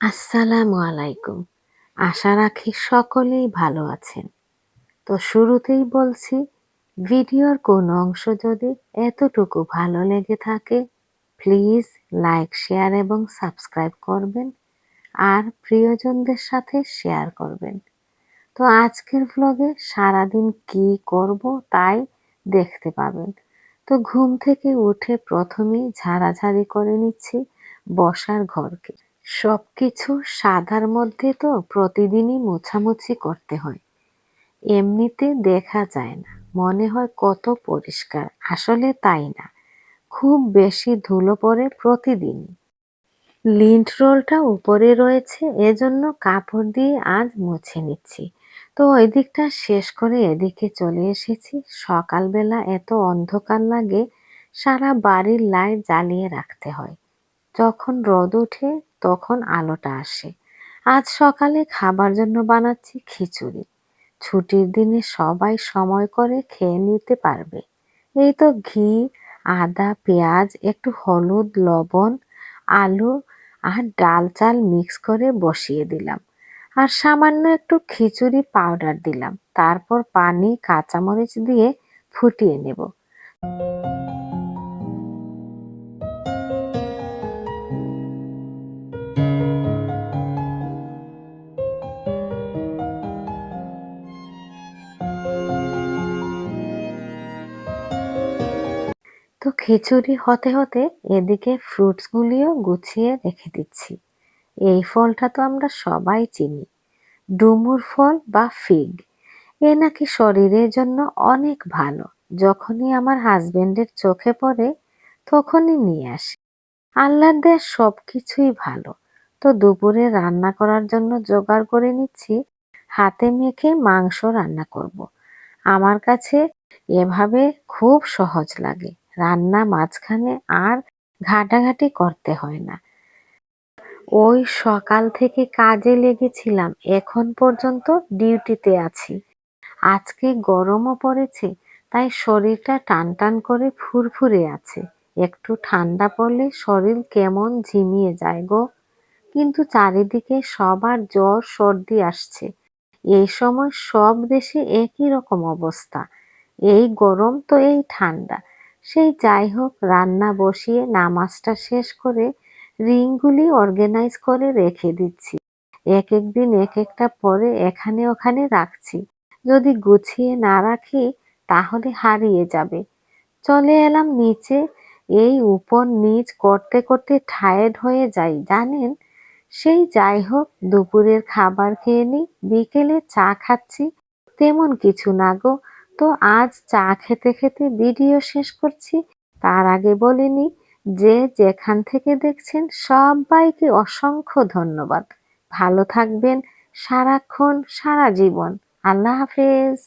আসসালামু আলাইকুম। আশা রাখি সকলেই ভালো আছেন। তো শুরুতেই বলছি, ভিডিওর কোনো অংশ যদি এতটুকু ভালো লেগে থাকে, প্লিজ লাইক, শেয়ার এবং সাবস্ক্রাইব করবেন আর প্রিয়জনদের সাথে শেয়ার করবেন। তো আজকের ভ্লগে সারাদিন কি করব তাই দেখতে পাবেন। তো ঘুম থেকে উঠে প্রথমেই ঝাড়াঝাড়ি করে নিচ্ছি বসার ঘরকে। সব কিছু সাদার মধ্যে তো প্রতিদিনই মোছামুছি করতে হয়। এমনিতে দেখা যায় না, মনে হয় কত পরিষ্কার, আসলে তাই না। খুব বেশি ধুলো পড়ে প্রতিদিনই। লিন্ট রোলটা উপরে রয়েছে, এজন্য কাপড় দিয়ে আজ মুছে নিচ্ছি। তো ওই দিকটা শেষ করে এদিকে চলে এসেছি। সকালবেলা এত অন্ধকার লাগে, সারা বাড়ির লাইট জ্বালিয়ে রাখতে হয়। যখন রোদ ওঠে, তখন আলোটা আসে। আজ সকালে খাবার জন্য বানাচ্ছি খিচুড়ি। ছুটির দিনে সবাই সময় করে খেয়ে নিতে পারবে। এই তো ঘি, আদা, পেঁয়াজ, একটু হলুদ, লবণ, আলু আর ডাল চাল মিক্স করে বসিয়ে দিলাম। আর সামান্য একটু খিচুড়ি পাউডার দিলাম। তারপর পানি, কাঁচামরিচ দিয়ে ফুটিয়ে নেব। তো খিচুড়ি হতে হতে এদিকে ফ্রুটসগুলিও গুছিয়ে রেখে দিচ্ছি। এই ফলটা তো আমরা সবাই চিনি। ডুমুর ফল বা ফিগ, এ নাকি শরীরের জন্য অনেক ভালো। যখনই আমার হাজবেন্ডের চোখে পড়ে, তখনই নিয়ে আসে। আল্লাহর দেশ সব কিছুই ভালো। তো দুপুরে রান্না করার জন্য জোগাড় করে নিচ্ছি, হাতে মেখে মাংস রান্না করব। আমার কাছে এভাবে খুব সহজ লাগে। রান্না মাঝখানে আর ঘাটাঘাটি করতে হয় না। ওই সকাল থেকে কাজে লেগেছিলাম, এখন পর্যন্ত ডিউটিতে আছি। আজকে গরমও পড়েছে, তাই শরীরটা টান টান করে ফুরফুরে আছে। একটু ঠান্ডা পড়লে শরীর কেমন ঝিমিয়ে যায় গো। কিন্তু চারিদিকে সবার জ্বর, সর্দি আসছে। এই সময় সব দেশে একই রকম অবস্থা। এই গরম তো এই ঠান্ডা। সেই যাই হোক রান্না বসিয়ে নামাজটা শেষ করে রিংগুলি অর্গানাইজ করে রেখে দিচ্ছি। এক এক দিন এক একটা পরে এখানে ওখানে রাখছি। যদি গুছিয়ে না রাখি, তাহলে হারিয়ে যাবে। চলে এলাম নিচে। এই উপর নিচ করতে করতে টায়ার্ড হয়ে যাই, জানেন? সেই যাই হোক দুপুরের খাবার খেয়ে নিই, বিকেলে চা খাচ্ছি, তেমন কিছু না গো। তো আজ চা খেতে খেতে ভিডিও শেষ করছি। তার আগে বলিনি যে যেখান থেকে দেখছেন সবাইকে অসংখ্য ধন্যবাদ। ভালো থাকবেন সারাক্ষণ, সারা জীবন। আল্লাহ হাফেজ।